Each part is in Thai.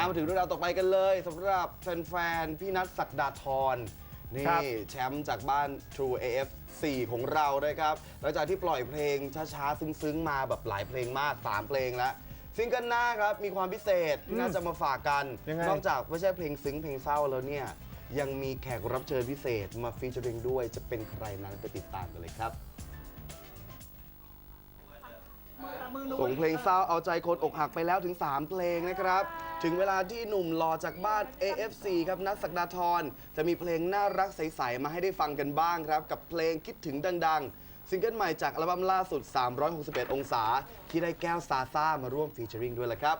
เอามาถึงเรื่องราวต่อไปกันเลยสำหรับแฟนๆ พี่นัทศักดาธรนี่ครับ แชมป์จากบ้าน True AF 4 ของเรานะครับหลังจากที่ปล่อยเพลงช้าๆ ซึ้งๆ มาแบบหลายเพลงมาก 3 เพลงแล้วซิงเกิลหน้าครับ มีความพิเศษที่น่าจะมาฝากกัน ยังไง นอกจากไม่ใช่เพลงซึ้งเพลงเศร้าแล้วเนี่ย ยังมีแขกรับเชิญพิเศษมาฟีเจอริงด้วยจะเป็นใครนั้นไปติดตามกันเลยครับ ส่งเพลงเศร้าเอาใจคนอกหักไปแล้วถึง 3 เพลงนะครับ ถึงเวลาที่หนุ่มหล่อจากบ้าน AFC ครับนัทศักดาธรจะมีเพลงน่ารักใส ๆ มาให้ได้ฟังกันบ้างครับ กับเพลงคิดถึงดัง ๆ ซิงเกิลใหม่จากอัลบั้มล่าสุด 361 องศา ที่ได้แก้วซาซ่ามาร่วมฟีเจอริงด้วยละครับ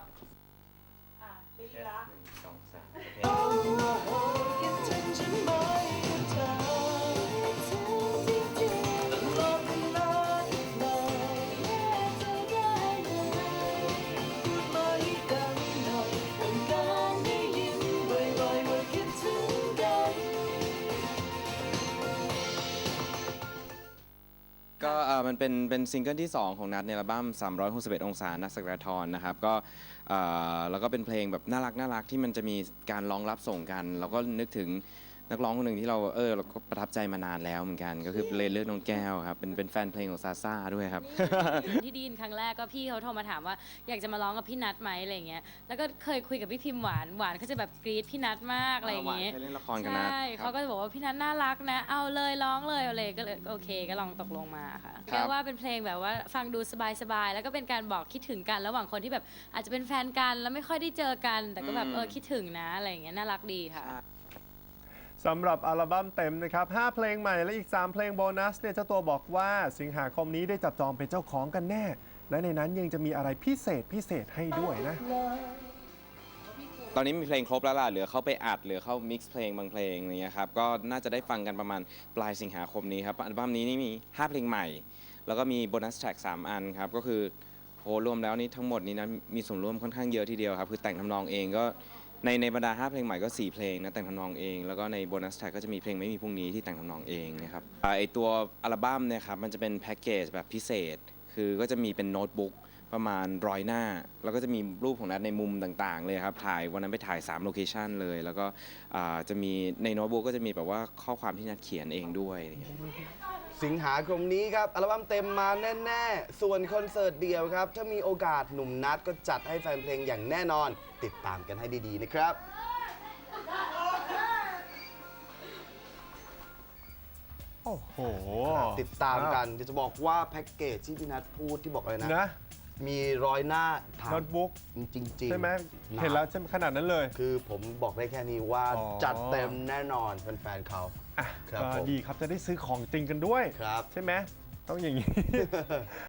ก็เอ่อมันเป็นเป็นซิงเกิลที่ 2 ของนัดในอัลบั้ม 361 องศา นักสักดาทรนะครับ ก็เอ่อแล้วก็เป็นเพลงแบบน่ารักน่ารักที่มันจะมีการร้องรับส่งกันเราก็นึกถึง นักร้องคนหนึ่งที่เราเออเราก็ประทับใจมานานแล้วเหมือนกันก็คือเลนเลือกน้องแก้วครับเป็นเป็นแฟนเพลงของซาซ่าด้วยครับ ที่ไดีนครั้งแรกก็พี่เขาโทรมาถามว่าอยากจะมาร้องกับพี่นัทไหมอะไรอย่างเงี้ยแล้วก็เคยคุยกับพี่พิมพ์หวานหวานเขาจะแบบกรี๊ดพี่นัทมากอะไรอย่างเงี้ย หวานเคยเล่นละครกับนัทใช่ครับเขาก็จะบอกว่าพี่นัทน่ารักนะ เอาเลยร้องเลยเอาเลยก็เลยโอเคก็ลองตกลงมาค่ะครับเรียกว่าเป็นเพลงแบบว่าฟังดูสบายๆ แล้วก็เป็นการบอกคิดถึงกัน ระหว่างคนที่แบบอาจจะเป็นแฟนกันแล้วไม่ค่อยได้เจอกัน แต่ก็แบบเออคิดถึงนะอะไรอย่างเงี้ยน่ารักดีค่ะ สำหรับอัลบั้มเต็มนะครับ 5 เพลงใหม่และอีก 3 เพลงโบนัสเนี่ยเจ้าตัวบอกว่าสิงหาคมนี้ได้จับจองเป็นเจ้าของกันแน่ และในนั้นยังจะมีอะไรพิเศษพิเศษให้ด้วยนะ ตอนนี้มีเพลงครบแล้วล่ะ เหลือเข้าไปอัด เหลือเข้ามิกซ์เพลงบางเพลงอะไรเงี้ยครับ ก็น่าจะได้ฟังกันประมาณปลายสิงหาคมนี้ครับ อัลบั้มนี้นี่มี 5 เพลงใหม่ แล้วก็มีโบนัสแทร็ก3อันครับ ก็คือโหรวมแล้วนี่ทั้งหมดนี้นะ มีส่วนร่วมค่อนข้างเยอะทีเดียวครับ คือแต่งทำนองเองก็ ในในบรรดา 5 เพลงใหม่ก็ 4 เพลงนะแต่งทำนองเอง แล้วก็ในโบนัสแท็กก็จะมีเพลงไม่มีพรุ่งนี้ที่แต่งทำนองเองนะครับอ่าไอตัวอัลบั้มเนี่ยครับมันจะเป็นแพ็กเกจแบบพิเศษ คือก็จะมีเป็นโน้ตบุ๊กประมาณร้อยหน้า แล้วก็จะมีรูปของนัดในมุมต่างๆเลยครับถ่ายวันนั้นไปถ่าย3โลเคชันเลย แล้วก็อ่าจะมีในโน้ตบุ๊กก็จะมีแบบว่าข้อความที่นัดเขียนเองด้วยอะไรเงี้ย สิงหาคมนี้ครับ อัลบั้มเต็มมาแน่ ๆ ส่วนคอนเสิร์ตเดียวครับ ถ้ามีโอกาสหนุ่มนัดก็จัดให้แฟนเพลงอย่างแน่นอน ติดตามกันให้ดีๆนะครับ โอ้โห ติดตามกันเดี๋ยวจะบอกว่าแพ็กเกจที่พี่นัทพูดที่บอกอะไรนะนะ มีร้อยหน้าถามโน้ตบุ๊กจริงๆใช่ไหมนะเห็นแล้วใช่ไหมขนาดนั้นเลย คือผมบอกได้แค่นี้ว่าอ๋อ จัดเต็มแน่นอนแฟนๆเขา อะครับก็ผม ดีครับจะได้ซื้อของจริงกันด้วย ครับ ใช่ไหมต้องอย่างนี้